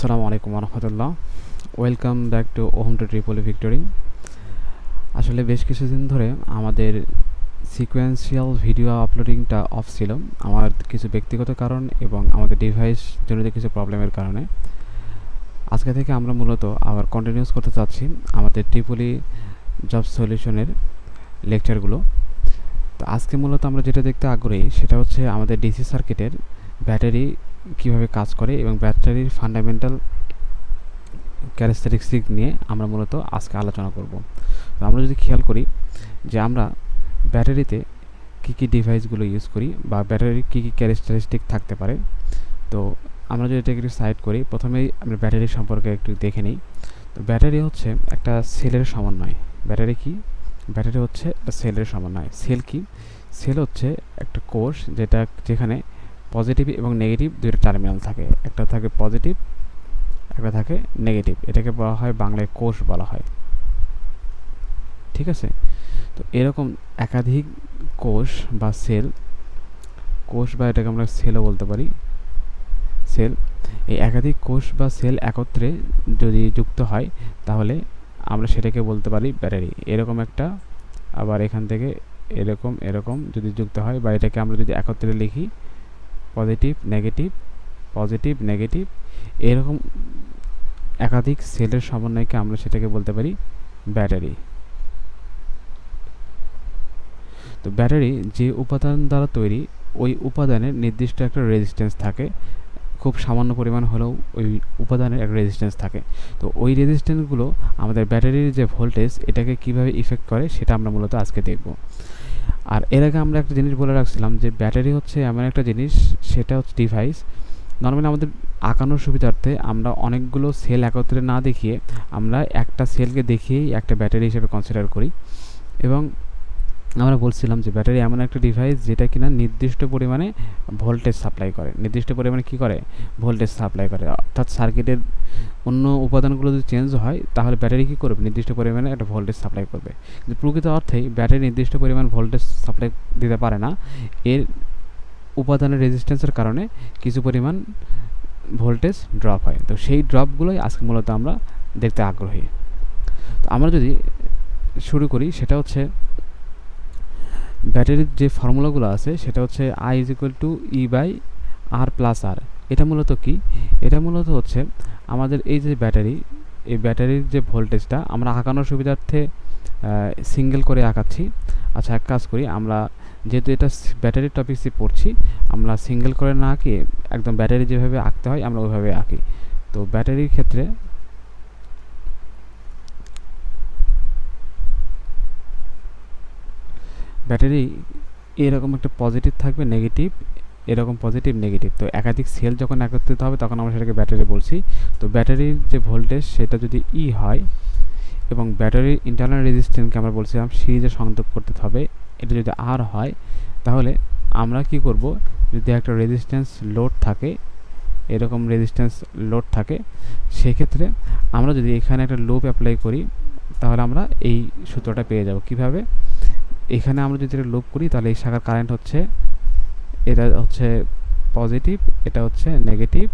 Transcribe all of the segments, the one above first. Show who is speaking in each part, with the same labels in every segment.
Speaker 1: আসসালামু আলাইকুম রহমতুল্লাহ welcome back to ohm to Tripoli victory আসলে বেশ কিছুদিন ধরে আমাদের সিকোয়েন্সিয়াল ভিডিও আপলোডিংটা অফ ছিল, আমার কিছু ব্যক্তিগত কারণ এবং আমাদের ডিভাইস জনিত কিছু প্রবলেমের কারণে। আজকে থেকে আমরা মূলত আবার কন্টিনিউস করতে চাচ্ছি আমাদের ট্রিপলি জব সলিউশনের লেকচারগুলো তো আজকে মূলত আমরা যেটা দেখতে আগ্রহী সেটা হচ্ছে আমাদের ডিসি সার্কিটের ব্যাটারি কীভাবে কাজ করে এবং ব্যাটারির ফান্ডামেন্টাল ক্যারেক্টারিস্টিক নিয়ে আমরা মূলত আজকে আলোচনা করব। তো আমরা যদি খেয়াল করি যে আমরা ব্যাটারিতে কী কী ডিভাইসগুলো ইউজ করি বা ব্যাটারির কী কী ক্যারেক্টারিস্টিক থাকতে পারে, তো আমরা যদি এটাকে একটু সাইড করি, প্রথমেই আমরা ব্যাটারি সম্পর্কে একটু দেখে নিই। তো ব্যাটারি হচ্ছে একটা সেলের সমন্বয়। ব্যাটারি কি? ব্যাটারি হচ্ছে একটা সেলের সমন্বয়। সেল কি? সেল হচ্ছে একটা কোষ যেটা যেখানে পজিটিভ এবং নেগেটিভ দুইটা টার্মিনাল থাকে। একটা থাকে পজিটিভ একটা থাকে নেগেটিভ এটাকে বলা হয় বাংলায় কোষ বলা হয়। ঠিক আছে? তো এরকম একাধিক কোষ বা সেল কোষ বা এটাকে আমরা সেলও বলতে পারি। সেল এই একাধিক কোষ বা সেল একত্রে যদি যুক্ত হয়, তাহলে আমরা সেটাকে বলতে পারি ব্যাটারি এরকম একটা, আবার এখান থেকে এরকম এরকম যদি যুক্ত হয় বা এটাকে আমরা যদি একত্রে লিখি পজিটিভ নেগেটিভ পজিটিভ নেগেটিভ এরকম একাধিক সেলের সমন্বয়কে আমরা সেটাকে বলতে পারি ব্যাটারি। তো ব্যাটারি যে উপাদান দ্বারা তৈরি, ওই উপাদানের নির্দিষ্ট একটা রেজিস্ট্যান্স থাকে। খুব সামান্য পরিমাণ হলেও ওই উপাদানের একটা রেজিস্ট্যান্স থাকে। তো ওই রেজিস্ট্যান্সগুলো আমাদের ব্যাটারির যে ভোল্টেজ এটাকে কীভাবে ইফেক্ট করে, সেটা আমরা মূলত আজকে দেখব। আর এর আগে আমরা একটা জিনিস বলে রাখছিলাম যে ব্যাটারি হচ্ছে এমন একটা জিনিস, সেটা হচ্ছে ডিভাইস নর্মালি আমাদের আঁকানোর সুবিধার্থে আমরা অনেকগুলো সেল একত্রে না দেখিয়ে আমরা একটা সেলকে দেখিয়েই একটা ব্যাটারি হিসেবে কনসিডার করি। এবং আমরা বলছিলাম যে ব্যাটারি এমন একটা ডিভাইস যেটা কিনা নির্দিষ্ট পরিমাণে ভোল্টেজ সাপ্লাই করে। নির্দিষ্ট পরিমাণে কি করে? ভোল্টেজ সাপ্লাই করে। অর্থাৎ সার্কিটের অন্য উপাদানগুলো যদি চেঞ্জ হয়, তাহলে ব্যাটারি কী করবে? নির্দিষ্ট পরিমাণে একটা ভোল্টেজ সাপ্লাই করবে। কিন্তু প্রকৃত অর্থেই ব্যাটারি নির্দিষ্ট পরিমাণ ভোল্টেজ সাপ্লাই দিতে পারে না। এর উপাদানের রেজিস্ট্যান্সের কারণে কিছু পরিমাণ ভোল্টেজ ড্রপ হয়। তো সেই ড্রপগুলোই আজকে মূলত আমরা দেখতে আগ্রহী। তো আমরা যদি শুরু করি, সেটা হচ্ছে ব্যাটারির যে ফর্মুলাগুলো আছে, সেটা হচ্ছে I is equal to E by R plus R এটা মূলত কি? এটা মূলত হচ্ছে আমাদের এই যে ব্যাটারি, এই ব্যাটারির যে ভোল্টেজটা আমরা আঁকানোর সুবিধার্থে সিঙ্গেল করে আঁকাচ্ছি। আচ্ছা এক কাজ করি, আমরা যেহেতু এটা ব্যাটারির টপিক্সে পড়ছি, আমরা সিঙ্গেল করে না আঁকি একদম ব্যাটারি যেভাবে আঁকতে হয়, আমরা ওইভাবে আঁকি। তো ব্যাটারির ক্ষেত্রে ব্যাটারি এরকম একটা পজিটিভ থাকবে নেগেটিভ এরকম পজিটিভ নেগেটিভ তো একাধিক সেল যখন একত্রিত হবে, তখন আমরা সেটাকে ব্যাটারি বলছি। তো ব্যাটারির যে ভোল্টেজ সেটা যদি ই হয় এবং ব্যাটারির ইন্টারনাল রেজিস্ট্যান্সকে আমরা বলছিলাম, সিরিজে সংযোগ করতে হবে, এটা যদি আর হয়, তাহলে আমরা কি করব? যদি একটা রেজিস্ট্যান্স লোড থাকে, এরকম রেজিস্ট্যান্স লোড থাকে, সেক্ষেত্রে আমরা যদি এখানে একটা লোপ অ্যাপ্লাই করি, তাহলে আমরা এই সূত্রটা পেয়ে যাব। কীভাবে? এখানে আমরা যদি এটা লোপ করি, তাহলে এই শাখার কারেন্ট হচ্ছে, এটা হচ্ছে পজিটিভ এটা হচ্ছে নেগেটিভ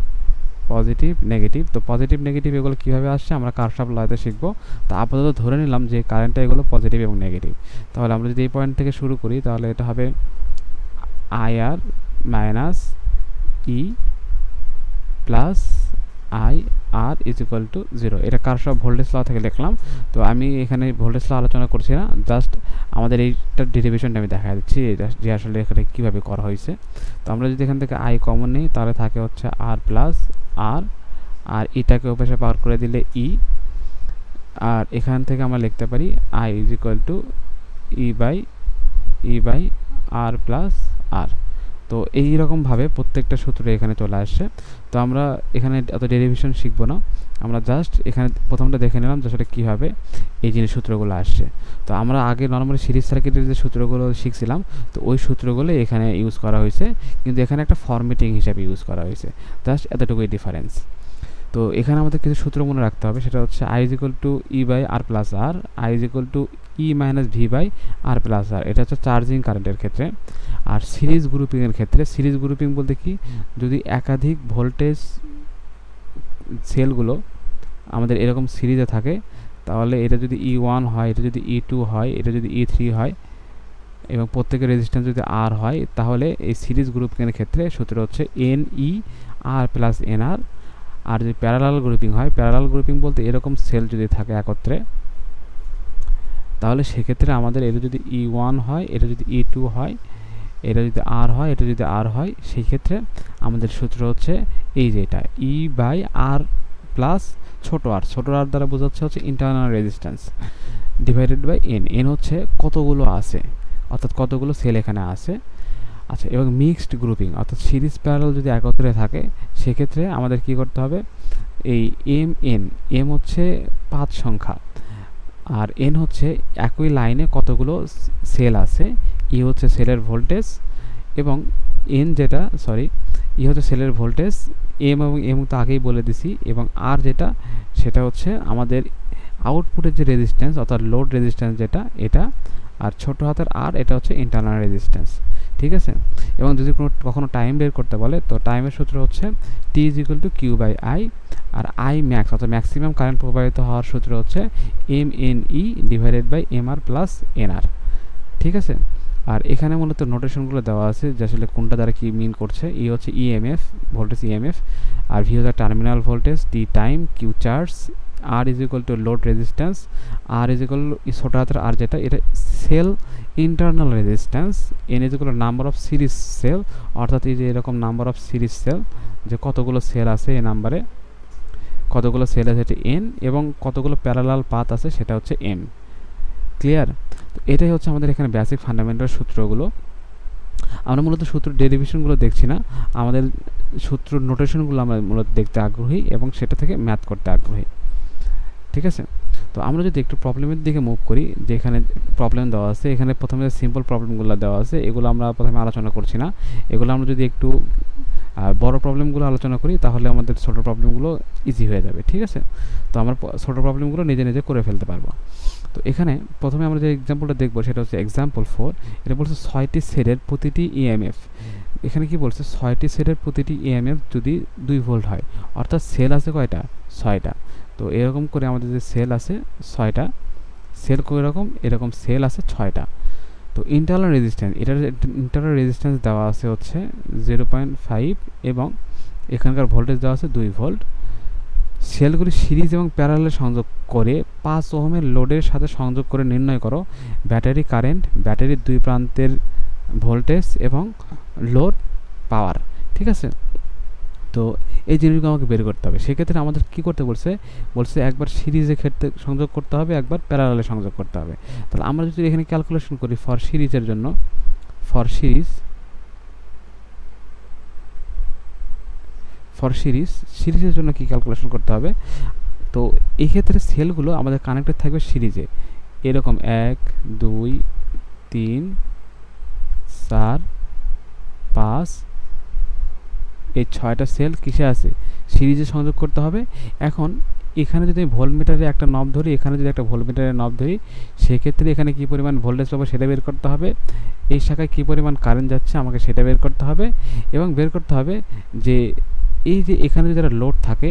Speaker 1: পজিটিভ নেগেটিভ তো পজিটিভ নেগেটিভ এগুলো কীভাবে আসছে? আমরা কারসাপ লাগাতে শিখব। তো আপাতত ধরে নিলাম যে কারেন্টটা এগুলো পজিটিভ এবং নেগেটিভ তাহলে আমরা যদি এই পয়েন্ট থেকে শুরু করি, তাহলে এটা হবে I R minus E plus I R is equal to zero এটা কার সব ভোল্টেজ ল থেকে লিখলাম। তো আমি এখানে ভোল্টেজ ল আলোচনা করছি না। জাস্ট আমাদের এইটার ডেরিভেশনটা আমি দেখা দিচ্ছি। যে আসলে এখানে কীভাবে করা হয়েছে। তো আমরা যদি এখান থেকে আই কমন নিই, তাহলে থাকে হচ্ছে আর প্লাস আর আর ইটাকে ওপাশে পাওয়ার করে দিলে ই আর এখান থেকে আমরা লিখতে পারি I is equal to E by E by R plus R তো এই রকমভাবে প্রত্যেকটা সূত্র এখানে চলে আসছে। তো আমরা এখানে এত ডেরিভেশন শিখব না। আমরা জাস্ট এখানে প্রথমটা দেখে নিলাম যে আসলে কীভাবে এই জিনিস সূত্রগুলো আসছে। তো আমরা আগে নর্মালি সিরিজ সার্কিটের যে সূত্রগুলো শিখছিলাম, তো ওই সূত্রগুলো এখানে ইউজ করা হয়েছে। কিন্তু এখানে একটা ফর্মেটিং হিসাবে ইউজ করা হয়েছে। জাস্ট এতটুকুই ডিফারেন্স তো এখানে আমাদের কিছু সূত্র মনে রাখতে হবে, সেটা হচ্ছে I is equal to E by R plus R I is equal to E minus V by R plus R এটা হচ্ছে চার্জিং কারেন্টের ক্ষেত্রে। আর সিরিজ গ্রুপিংয়ের ক্ষেত্রে সিরিজ গ্রুপিং বলতে কি, যদি একাধিক ভোল্টেজ সেলগুলো আমাদের এরকম সিরিজে থাকে, তাহলে এটা যদি ই ওয়ান হয়, এটা যদি ই টু হয়, এটা যদি ই থ্রি হয়, এবং প্রত্যেকের রেজিস্ট্যান্স যদি আর হয়, তাহলে এই সিরিজ গ্রুপিংয়ের ক্ষেত্রে সূত্র হচ্ছে N E R plus N R আর যদি প্যারালাল গ্রুপিং হয় প্যারালাল গ্রুপিং বলতে এরকম সেল যদি থাকে একত্রে, তাহলে সেক্ষেত্রে আমাদের এটা যদি ই ওয়ান হয়, এটা যদি ই টু হয়, এটা যদি আর হয়, এটা যদি আর হয় সেই ক্ষেত্রে আমাদের সূত্র হচ্ছে এই যে এটা ই বাই আর প্লাস ছোটো আর ছোটো আর দ্বারা বোঝাচ্ছে হচ্ছে internal resistance divided by N N হচ্ছে কতগুলো আছে, অর্থাৎ কতগুলো সেল এখানে আছে আচ্ছা এবং মিক্সড গ্রুপিং অর্থাৎ সিরিজ প্যারাল যদি একত্রে থাকে, সেক্ষেত্রে আমাদের কি করতে হবে? এই এম এন এম হচ্ছে পাঁচ সংখ্যা, আর এন হচ্ছে একই লাইনে কতগুলো সেল আছে ই হচ্ছে সেলের ভোল্টেজ এবং এন যেটা সরি ই হচ্ছে সেলের ভোল্টেজ এম এবং এম তো আগেই বলে দিছি, এবং আর যেটা, সেটা হচ্ছে আমাদের আউটপুটের যে রেজিস্ট্যান্স অর্থাৎ লোড রেজিস্ট্যান্স যেটা, এটা, আর ছোট হাতের আর এটা হচ্ছে ইন্টারনাল রেজিস্ট্যান্স ঠিক আছে? এবং যদি কোনো কখনো টাইম বের করতে বলে, তো টাইমের সূত্র হচ্ছে T is equal to Q by I R I max অর্থাৎ ম্যাক্সিমাম কারেন্ট প্রবাহিত হওয়ার সূত্র হচ্ছে M N E divided by M R plus N R ঠিক আছে? আর এখানে মূলত নোটেশনগুলো দেওয়া আছে যে আসলে কোনটা দ্বারা কী মিন করছে। ই হচ্ছে ইএমএফ ভোল্টেজ ইএমএফ আর ভি হচ্ছে terminal voltage T time Q charge R is equal to load resistance R is equal ছোটো হাতের আর যেটা এটা cell internal resistance N is equal number of series cell অর্থাৎ এই যে এরকম নাম্বার অফ সিরিজ সেল যে কতগুলো সেল আছে এই নাম্বারে কতগুলো সেল আছে এটা এন এবং কতগুলো প্যারালাল পাত আছে সেটা হচ্ছে এম ক্লিয়ার তো এটাই হচ্ছে আমাদের এখানে বেসিক ফান্ডামেন্টাল সূত্রগুলো আমরা মূলত সূত্র ডেরিভেশনগুলো দেখছি না আমাদের সূত্র নোটেশনগুলো আমরা মূলত দেখতে আগ্রহী এবং সেটা থেকে ম্যাথ করতে আগ্রহী। ঠিক আছে? তো আমরা যদি একটু প্রবলেমের দিকে মুভ করি, যে এখানে প্রবলেম দেওয়া আছে, এখানে প্রথমে সিম্পল প্রবলেমগুলো দেওয়া আছে, এগুলো আমরা প্রথমে আলোচনা করছি না। এগুলো আমরা যদি একটু বড় প্রবলেমগুলো আলোচনা করি, তাহলে আমাদের ছোটো প্রবলেমগুলো ইজি হয়ে যাবে, ঠিক আছে? তো আমরা ছোটো প্রবলেমগুলো নিজে নিজে করে ফেলতে পারব। তো এখানে প্রথমে আমরা যে এক্সাম্পলটা দেখব, সেটা হচ্ছে এক্সাম্পল ফোর এটা বলছে ছয়টি সেটের প্রতিটি ইএমএফ এখানে কি বলছে? ছয়টি সেটের প্রতিটি ইএমএফ যদি দুই ভোল্ট হয়, অর্থাৎ সেল আছে কয়টা? ছয়টা। তো এরকম করে আমাদের যে সেল আছে ছয়টা সেল এরকম এরকম সেল আছে ছয়টা। তো ইন্টারনাল রেজিস্ট্যান্স এটার ইন্টারনাল রেজিস্ট্যান্স দেওয়া আছে হচ্ছে জিরো পয়েন্ট ফাইভ এবং এখানকার ভোল্টেজ দেওয়া আছে দুই ভোল্ট সেলগুলি সিরিজ এবং প্যারালে সংযোগ করে পাঁচ ওহমের লোডের সাথে সংযোগ করে নির্ণয় করো। ব্যাটারি কারেন্ট ব্যাটারির দুই প্রান্তের ভোল্টেজ এবং লোড পাওয়ার ঠিক আছে? তো এই জিনিসগুলো আমাকে বের করতে হবে। সেক্ষেত্রে আমাদের কি করতে বলছে? বলছে একবার সিরিজের ক্ষেত্রে সংযোগ করতে হবে, একবার প্যারালালে সংযোগ করতে হবে। তাহলে আমরা যদি এখানে ক্যালকুলেশন করি ফর সিরিজের জন্য ফর সিরিজ ফর সিরিজ সিরিজের জন্য কি ক্যালকুলেশন করতে হবে? তো এই ক্ষেত্রে সেলগুলো আমাদের কানেক্টেড থাকবে সিরিজে। এরকম এক, দুই, তিন, চার, পাঁচ এই ছয়টা সেল কিসে আছে? সিরিজে সংযোগ করতে হবে। এখন এখানে যদি ভোল্টমিটারে একটা নব ধরি, এখানে যদি একটা ভোল্টমিটারের নব ধরি, সেক্ষেত্রে এখানে কী পরিমাণ ভোল্টেজ পাবো সেটা বের করতে হবে। এই শাখায় কী পরিমাণ কারেন্ট যাচ্ছে আমাকে সেটা বের করতে হবে এবং বের করতে হবে যে এই যে এখানে যদি একটা লোড থাকে,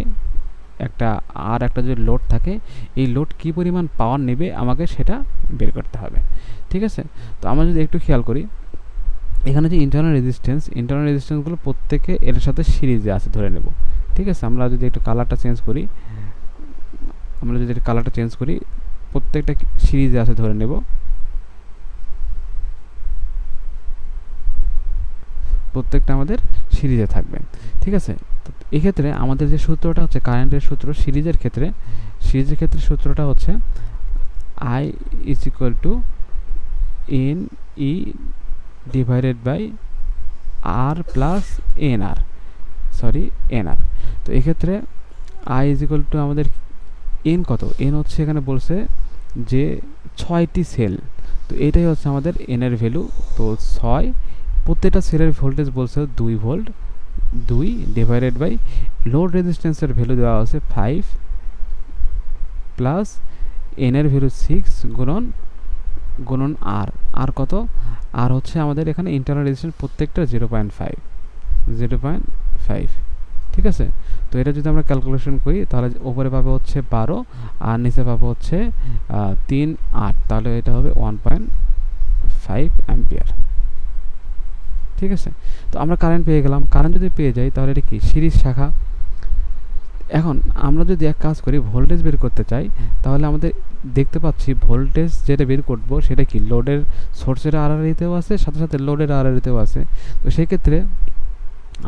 Speaker 1: একটা আর একটা যদি লোড থাকে, এই লোড কী পরিমাণ পাওয়ার নেবে আমাকে সেটা বের করতে হবে। ঠিক আছে? তো আমরা যদি একটু খেয়াল করি এখানে যে ইন্টারনাল রেজিস্ট্যান্স ইন্টারনাল রেজিস্ট্যান্সগুলো প্রত্যেকে এর সাথে সিরিজে আছে, ধরে নেব। ঠিক আছে? আমরা যদি একটু কালারটা চেঞ্জ করি, আমরা যদি একটু কালারটা চেঞ্জ করি, প্রত্যেকটা সিরিজে আছে, ধরে নেব। প্রত্যেকটা আমাদের সিরিজে থাকবে। ঠিক আছে? তো এক্ষেত্রে আমাদের যে সূত্রটা হচ্ছে কারেন্টের সূত্র সিরিজের ক্ষেত্রে সিরিজের ক্ষেত্রে সূত্রটা হচ্ছে I is equal to N E divided by R plus N R sorry N R তো এক্ষেত্রে আই ইজ ইকুয়াল টু আমাদের এন কত? এন হচ্ছে এখানে বলছে যে ছয়টি সেল তো এটাই হচ্ছে আমাদের এনের ভ্যালু তো ছয়, প্রত্যেকটা সেলের ভোল্টেজ বলছে দুই ভোল্ট দুই ডিভাইডেড বাই লোড রেজিস্ট্যান্সের ভ্যালু দেওয়া আছে ফাইভ প্লাস এনের ভ্যালু সিক্স গুণন গুণন আর আর কত? আর হচ্ছে আমাদের এখানে ইন্টারনাল রেজিস্ট্যান্স প্রত্যেকটা zero point five zero point five ঠিক আছে? তো এটা যদি আমরা ক্যালকুলেশন করি, তাহলে ওপরে পাবো হচ্ছে বারো, আর নিচে পাবো হচ্ছে তিন আট। তাহলে এটা হবে ওয়ান পয়েন্ট ফাইভ অ্যাম্পিয়ার ঠিক আছে? তো আমরা কারেন্ট পেয়ে গেলাম। কারেন্ট যদি পেয়ে যাই, তাহলে এটা কি? সিরিজ শাখা। এখন আমরা যদি এক কাজ করি ভোল্টেজ বের করতে চাই, তাহলে আমাদের দেখতে পাচ্ছি ভোল্টেজ যেটা বের করব সেটা কি? লোডের সোর্সের আড়াআড়িতেও আছে, সাথে সাথে লোডের আড়াআড়িতেও আছে। তো সেই ক্ষেত্রে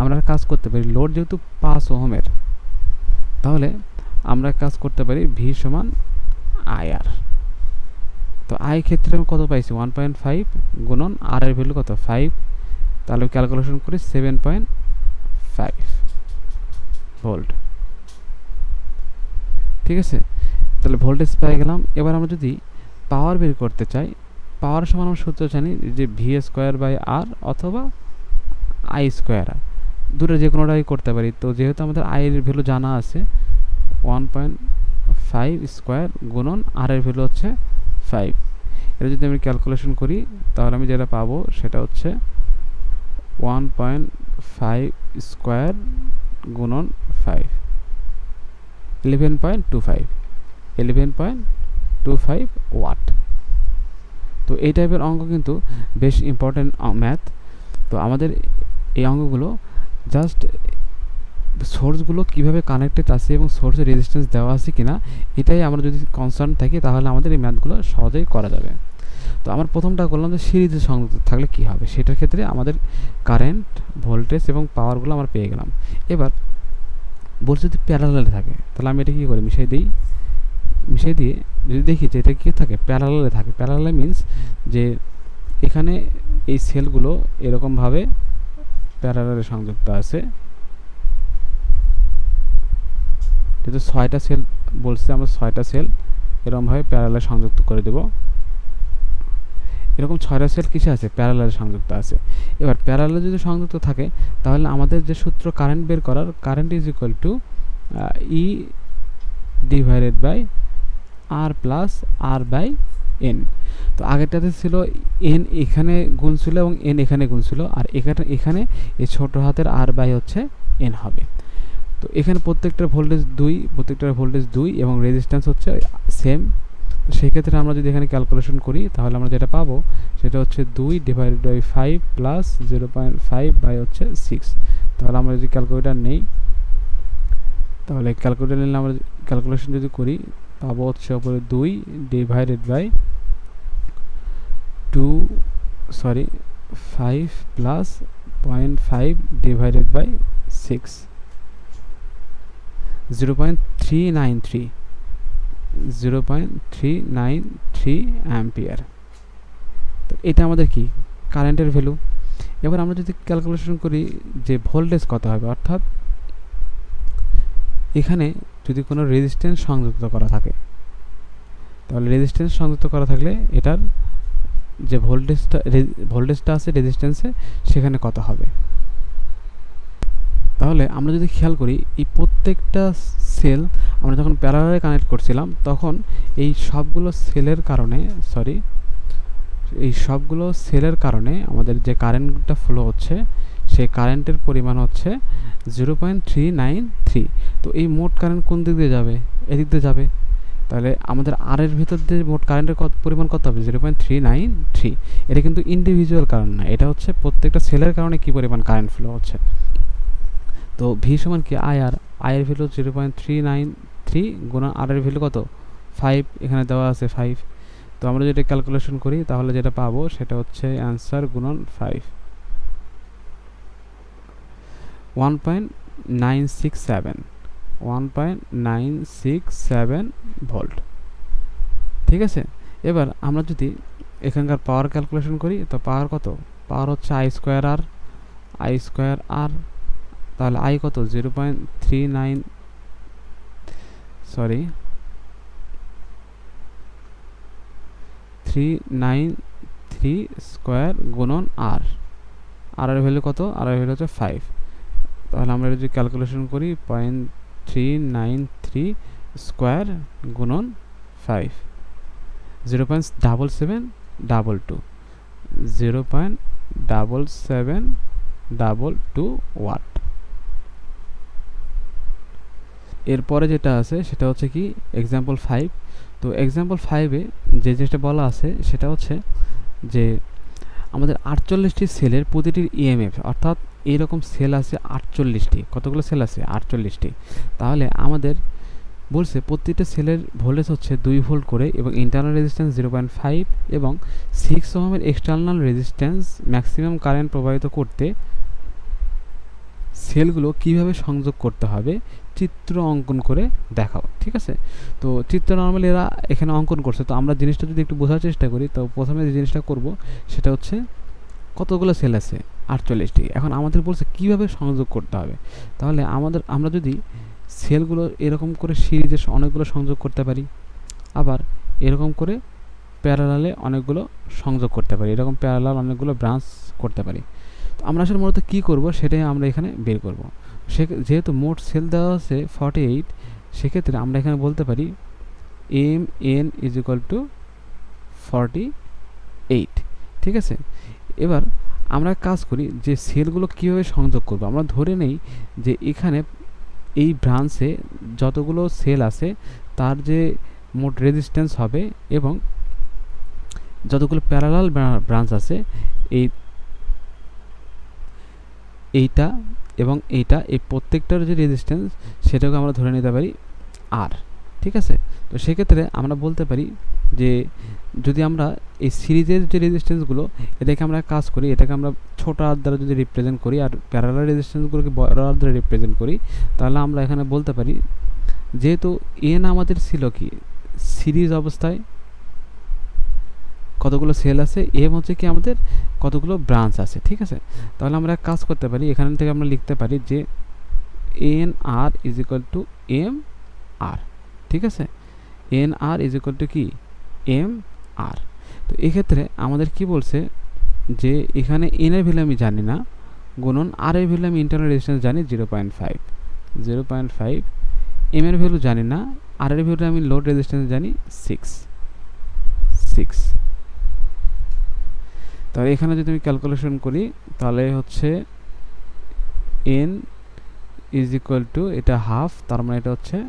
Speaker 1: আমরা কাজ করতে পারি লোড যেহেতু পাঁচ ওহমের, তাহলে আমরা কাজ করতে পারি ভি সমান আইআর তো আই ক্ষেত্রে আমি কত পাইছি? ওয়ান পয়েন্ট ফাইভ গুণন আর এর ভ্যালু কত? ফাইভ তাহলে ক্যালকুলেশন করি সেভেন পয়েন্ট ফাইভ ভোল্ট ঠিক আছে? তাহলে ভোল্টেজ পেয়ে গেলাম। এবার আমরা যদি পাওয়ার বের করতে চাই পাওয়ার সমান আমরা সূত্র জানি যে ভি স্কোয়ার বাই আর অথবা আই স্কোয়ার আর দুটো যে কোনোটাই করতে পারি। তো যেহেতু আমাদের আই এর ভ্যালু জানা আছে ওয়ান পয়েন্ট ফাইভ স্কোয়ার গুণন আর এর ভ্যালু হচ্ছে ফাইভ এটা যদি আমি ক্যালকুলেশন করি, তাহলে আমি যেটা পাবো সেটা হচ্ছে ওয়ান পয়েন্ট ফাইভ স্কোয়ার গুণন five eleven point two five eleven point two five watt তো এই টাইপের অঙ্ক কিন্তু বেশ ইম্পর্ট্যান্ট ম্যাথ তো আমাদের এই অঙ্কগুলো জাস্ট সোর্সগুলো কীভাবে কানেক্টেড আছে এবং সোর্সের রেজিস্ট্যান্স দেওয়া আছে কিনা, এটাই আমরা যদি কনসার্ন থাকি তাহলে আমাদের এই ম্যাথগুলো সহজেই করা যাবে। তো আমার প্রথমটা করলাম যে সিরিজে সংযুক্ত থাকলে কি হবে? সেটার ক্ষেত্রে আমাদের কারেন্ট ভোল্টেজ এবং পাওয়ারগুলো আমরা পেয়ে গেলাম। এবার বলছে যদি প্যারালালে থাকে, তাহলে আমি এটা কী করি মিশাই দিই? মিশিয়ে দিয়ে যদি দেখি যে এটা কী থাকে? প্যারালালে থাকে। প্যারালালে মিন্স যে এখানে এই সেলগুলো এরকমভাবে প্যারালালে সংযুক্ত আছে। যেহেতু ছয়টা সেল বলছে আমরা ছয়টা সেল এরকমভাবে প্যারালালে সংযুক্ত করে দেব। এরকম ছয়টা সেল কিসে আছে? প্যারালালে সংযুক্ত আছে। এবার প্যারালালে যদি সংযুক্ত থাকে, তাহলে আমাদের যে সূত্র কারেন্ট বের করার current is equal to E divided by R plus R by N তো আগেরটাতে ছিল এন এখানে গুণ ছিল এবং এন এখানে গুণ ছিল, আর এখানে এখানে এই ছোট হাতের আর বাই হচ্ছে এন হবে। তো এখানে প্রত্যেকটার ভোল্টেজ দুই প্রত্যেকটার ভোল্টেজ দুই এবং রেজিস্ট্যান্স হচ্ছে সেম তো সেই ক্ষেত্রে আমরা যদি এখানে ক্যালকুলেশন করি, তাহলে আমরা যেটা পাবো, সেটা হচ্ছে দুই divided by five plus zero point five by হচ্ছে সিক্স তাহলে আমরা যদি ক্যালকুলেটার নেই, তাহলে ক্যালকুলেটার নিলে আমরা ক্যালকুলেশন যদি করি পাবো হচ্ছে ওপরে দুই divided by two sorry five plus point five divided by six zero point three nine three zero point three nine three ampere তো এটা আমাদের কি? কারেন্টের ভ্যালু এবার আমরা যদি ক্যালকুলেশন করি যে ভোল্টেজ কত হবে, অর্থাৎ এখানে যদি কোনো রেজিস্ট্যান্স সংযুক্ত করা থাকে। তাহলে রেজিস্ট্যান্স সংযুক্ত করা থাকলে এটার যে ভোল্টেজটা ভোল্টেজটা আছে রেজিস্ট্যান্সে সেখানে কত হবে? তাহলে আমরা যদি খেয়াল করি, এই প্রত্যেকটা সেল আমরা যখন প্যারালালে কানেক্ট করছিলাম, তখন এই সবগুলো সেলের কারণে সরি এই সবগুলো সেলের কারণে আমাদের যে কারেন্টটা ফ্লো হচ্ছে সেই কারেন্টের পরিমাণ হচ্ছে zero point three nine three তো এই মোট কারেন্ট কোন দিক দিয়ে যাবে? এদিক দিয়ে যাবে। তাহলে আমাদের আর এর ভিতর দিয়ে মোট কারেন্টের কত, পরিমাণ কত হবে? Zero point three nine three এটা কিন্তু ইন্ডিভিজুয়াল কারণ না, এটা হচ্ছে প্রত্যেকটা সেলের কারণে কী পরিমাণ কারেন্ট ফ্লো হচ্ছে। তো ভি সমান কি? আই আর আই এর value zero point three nine three গুণন আর এর ভ্যালু কত? ফাইভ এখানে দেওয়া আছে ফাইভ তো আমরা যদি ক্যালকুলেশন করি, তাহলে যেটা পাবো, সেটা হচ্ছে অ্যান্সার গুণন five one point nine six seven one point nine six seven volt ঠিক আছে? এবার আমরা যদি এখানকার পাওয়ার ক্যালকুলেশন করি, তো পাওয়ার কত? পাওয়ার হচ্ছে I square R I square R তাহলে আই কত? Zero point three nine sorry three nine three square গুণন আর আর ভ্যালু কত? আর ভ্যালু হচ্ছে ফাইভ তাহলে আমরা যদি ক্যালকুলেশন করি point three nine three square গুণন five zero point double seven double two zero point double seven double two watt এরপরে যেটা আছে সেটা হচ্ছে কি এক্সাম্পল ফাইভ তো এক্সাম্পল ফাইভে যে জিনিসটা বলা আছে সেটা হচ্ছে যে আমাদের আটচল্লিশটি সেলের প্রতিটির ইএমএফ অর্থাৎ এইরকম সেল আছে আটচল্লিশটি। কতগুলো সেল আছে? আটচল্লিশটি। তাহলে আমাদের বলছে প্রতিটা সেলের ভোল্টেজ হচ্ছে দুই ভোল্ট করে এবং internal resistance zero point five এবং সিক্স ওহমের এক্সটার্নাল রেজিস্ট্যান্স ম্যাক্সিমাম কারেন্ট প্রবাহিত করতে সেলগুলো কীভাবে সংযোগ করতে হবে? চিত্র অঙ্কন করে দেখাও, ঠিক আছে? তো চিত্র নর্মালি এরা এখানে অঙ্কন করছে। তো আমরা জিনিসটা যদি একটু বোঝার চেষ্টা করি, তো প্রথমে যে জিনিসটা করব, সেটা হচ্ছে কতগুলো সেল আছে? আটচল্লিশটি এখন আমাদের বলছে কীভাবে সংযোগ করতে হবে? তাহলে আমাদের, আমরা যদি সেলগুলো এরকম করে সিরিজে অনেকগুলো সংযোগ করতে পারি, আবার এরকম করে প্যারালালে অনেকগুলো সংযোগ করতে পারি, এরকম প্যারালাল অনেকগুলো ব্রাঞ্চ করতে পারি। তো আমরা আসলে মূলত কী করব সেটাই আমরা এখানে বের করব। সে, যেহেতু মোট সেল দেওয়া আছে ফর্টি এইট সেক্ষেত্রে আমরা এখানে বলতে পারি M N is equal to forty eight ঠিক আছে? এবার আমরা কাজ করি যে সেলগুলো কীভাবে সংযোগ করব? আমরা ধরে নেই যে এখানে এই ব্রাঞ্চে যতগুলো সেল আছে, তার যে মোট রেজিস্ট্যান্স হবে এবং যতগুলো প্যারালাল ব্রাঞ্চ আছে, এই, এইটা এবং এইটা, এই প্রত্যেকটার যে রেজিস্ট্যান্স সেটাকে আমরা ধরে নিতে পারি আর ঠিক আছে? তো সেক্ষেত্রে আমরা বলতে পারি যে যদি আমরা এই সিরিজের যে রেজিস্ট্যান্সগুলো এটাকে আমরা কাজ করি, এটাকে আমরা ছোট আর দ্বারা যদি রিপ্রেজেন্ট করি আর প্যারালাল রেজিস্ট্যান্সগুলোকে বড় আর দ্বারা রিপ্রেজেন্ট করি, তাহলে আমরা এখানে বলতে পারি, যেহেতু এন আমাদের ছিল কি? সিরিজ অবস্থায় কতগুলো সেল আছে? এম হচ্ছে কি আমাদের কতগুলো ব্রাঞ্চ আছে, ঠিক আছে? তাহলে আমরা কাজ করতে পারি, এখান থেকে আমরা লিখতে পারি যে N R is equal to M R ঠিক আছে? N R is equal to কি? এম আর তো এক্ষেত্রে আমাদের কি বলছে যে এখানে এন এর ভ্যালু আমি জানি না, গুণন আর এর ভ্যালু আমি ইন্টারনাল রেজিস্ট্যান্স জানি zero point five zero point five M এর ভ্যালু জানি না আর এর ভ্যালু আমি লোড রেজিস্ট্যান্স জানি সিক্স সিক্স তাহলে এখানে যদি আমি ক্যালকুলেশন করি, তাহলে হচ্ছে এন ইজ ইকুয়াল টু এটা হাফ তার মানে এটা হচ্ছে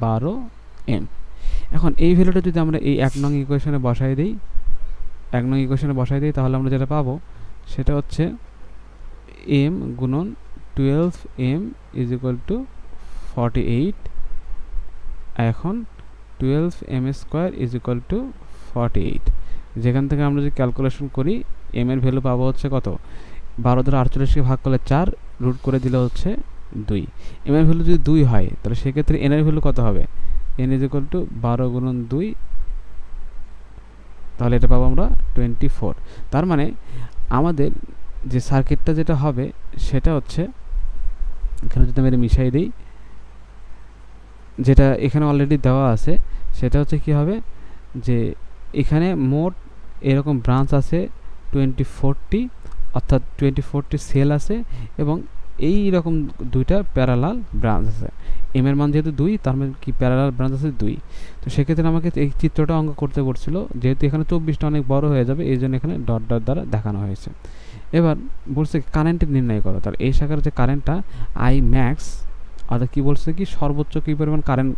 Speaker 1: বারো এম এখন এই ভ্যালুটা যদি আমরা এই এক নং ইকুয়েশনে বসাই দিই, এক নং ইকুয়েশনে বসাই দিই, তাহলে আমরা যেটা পাবো, সেটা হচ্ছে এম গুণন twelve M is equal to forty eight এখন twelve M square is equal to forty eight যেখান থেকে আমরা যদি ক্যালকুলেশন করি এম এর ভ্যালু পাবো হচ্ছে কত? বারো ধরে আটচল্লিশকে ভাগ করলে চার রুট করে দিলে হচ্ছে দুই। এম এর ভ্যালু যদি দুই হয়, তাহলে সেক্ষেত্রে এন এর ভ্যালু কত হবে? এন ইজ ইকুয়াল টু বারো গুণন দুই, তাহলে এটা পাবো আমরা টোয়েন্টি ফোর তার মানে আমাদের যে সার্কিটটা যেটা হবে, সেটা হচ্ছে, এখানে যদি আমি মিশাই দিই, যেটা এখানে অলরেডি দেওয়া আছে, সেটা হচ্ছে কি হবে যে এখানে মোট এরকম ব্রাঞ্চ আছে টোয়েন্টি ফোরটি অর্থাৎ টোয়েন্টি ফোরটি সেল আছে এবং এই রকম দুইটা প্যারালাল ব্রাঞ্চ আছে। এম এর মান যেহেতু দুই, তার মানে কি প্যারালাল ব্রাঞ্চ আছে দুই। তো সেক্ষেত্রে আমাকে এই চিত্রটা অঙ্ক করতে পড়ছিল যেহেতু এখানে চব্বিশটা অনেক বড় হয়ে যাবে, এই জন্য এখানে ডট ডট দ্বারা দেখানো হয়েছে। এবার বলছে কারেন্টের নির্ণয় করো। তার এই শাখার যে কারেন্টটা আই ম্যাক্স অর্থাৎ কী বলছে কি, সর্বোচ্চ কী পরিমাণ কারেন্ট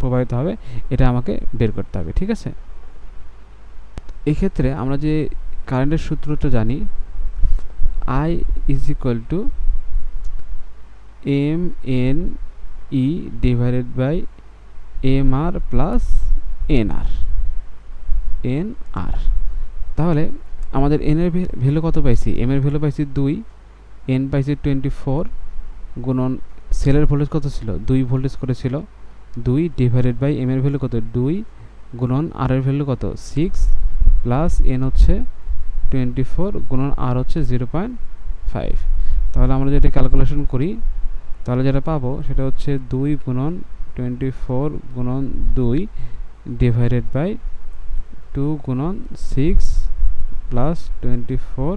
Speaker 1: প্রবাহিত হবে, এটা আমাকে বের করতে হবে, ঠিক আছে? এক্ষেত্রে আমরা যে কারেন্টের সূত্রটা জানি I is equal to M N E divided by M R plus N R N R তাহলে আমাদের এন এর ভ্যালু কত পাইছি? এম এর ভ্যালু পাইছি দুই এন পাইছি টোয়েন্টি ফোর গুণন সেলের ভোল্টেজ কত ছিল? দুই ভোল্টেজ করেছিল দুই ডিভাইডেড বাই এম এর ভ্যালু কত? দুই গুণন আর এর ভ্যালু কত? সিক্স প্লাস এন হচ্ছে টোয়েন্টি ফোর গুণন আর হচ্ছে জিরো পয়েন্ট ফাইভ তাহলে আমরা যদি ক্যালকুলেশন করি তাহলে যেটা পাবো সেটা হচ্ছে দুই গুণন টোয়েন্টি ফোর গুণন দুই ডিভাইডেড বাই টু গুণন সিক্স প্লাস টোয়েন্টি ফোর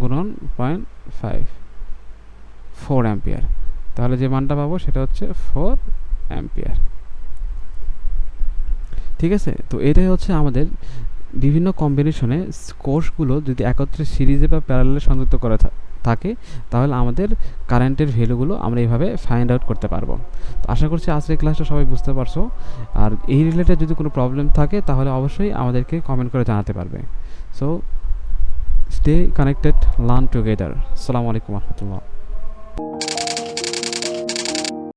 Speaker 1: গুণন পয়েন্ট ফাইভ ফোর অ্যাম্পিয়ার তাহলে যে মানটা পাবো সেটা হচ্ছে ফোর অ্যাম্পিয়ার ঠিক আছে? তো এটাই হচ্ছে আমাদের বিভিন্ন কম্বিনেশনে কোর্সগুলো যদি একত্রে সিরিজে বা প্যারালে সংযুক্ত করা থাকে, তাহলে আমাদের কারেন্টের ভ্যালুগুলো আমরা এইভাবে ফাইন্ড আউট করতে পারব। তো আশা করছি আজকের ক্লাসটা সবাই বুঝতে পারছ। আর এই রিলেটেড যদি কোনো প্রবলেম থাকে, তাহলে অবশ্যই আমাদেরকে কমেন্ট করে জানাতে পারবে। So stay connected learn together আসসালামু আলাইকুম রহমতুল্লাহ।